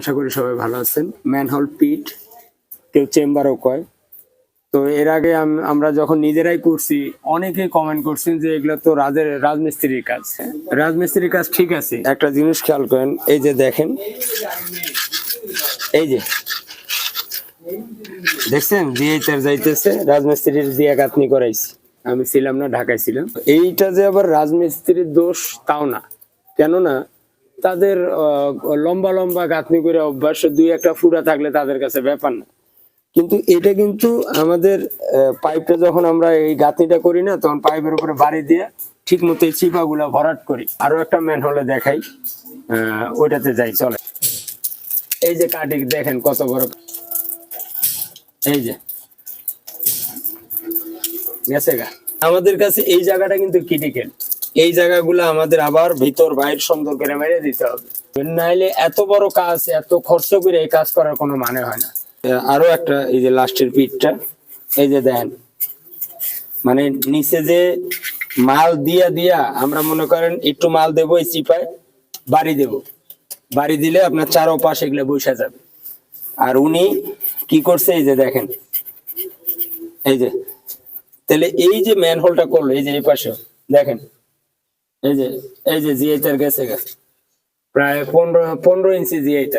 আশা করি সবাই ভালো আছেন। ম্যানহোল পিট, কেউ চেম্বারও কয়। তো এর আগে আমরা যখন নিজেরাই করছি, অনেকেই কমেন্ট করছেন যে এগুলো তো রাজের রাজমিস্ত্রির কাজ। রাজমিস্ত্রির কাজ ঠিক আছে। একটা জিনিস খেয়াল করেন, এই যে দেখেন, এই যে, দেখছেন? জিএইচআর যাইতেছে, রাজমিস্ত্রির জিয়া কাতনি করাইছি। আমি ছিলাম না, ঢাকায় ছিলাম। এইটা যে আবার রাজমিস্ত্রির দোষ, তাও না। কেননা তাদের লম্বা লম্বা গাঁথনি করে অভ্যাস দুই একটা ফুটা থাকলে তাদের কাছে ব্যাপার না। কিন্তু এটা কিন্তু আমাদের পাইপটা যখন আমরা এই গাঁথনিটা করি না তখন পাইপের উপরে বাড়ি দিয়ে ঠিক মতো এই চিপাগুলা ভরাট করি। আরও একটা ম্যান হলে দেখাই আহ, ওইটাতে যাই চলে। এই যে কাটি দেখেন কত বড়। এই যে। গেছে গা। আমাদের কাছে এই জায়গাটা কিন্তু ক্রিটিক্যাল। এই জায়গাগুলো আমাদের আবার ভিতর বাইরে সুন্দর মেরে দিতে হবে। নাইলে এত বড় কাজ, এত খরচ করে এই কাজ করার কোনো মানে হয় না। আরও একটা, এই যে লাস্টের পিঠটা, এই যে দেন। মানে নিচে যে মাল দিয়া দিয়া আমরা মনে করেন একটু মাল দেবো এই চিপায় বাড়ি দেব। বাড়ি দিলে আপনার চারো পাশ এগুলো বসে যাবে। আর উনি কি করছে, এই যে দেখেন। এই যে, তাহলে এই যে ম্যান হোলটা করল, এই যে এই পাশে, দেখেন। এই যে এই যে জিএইটার গেছে প্রায় পনেরো পনেরো ইঞ্চি জিএইটার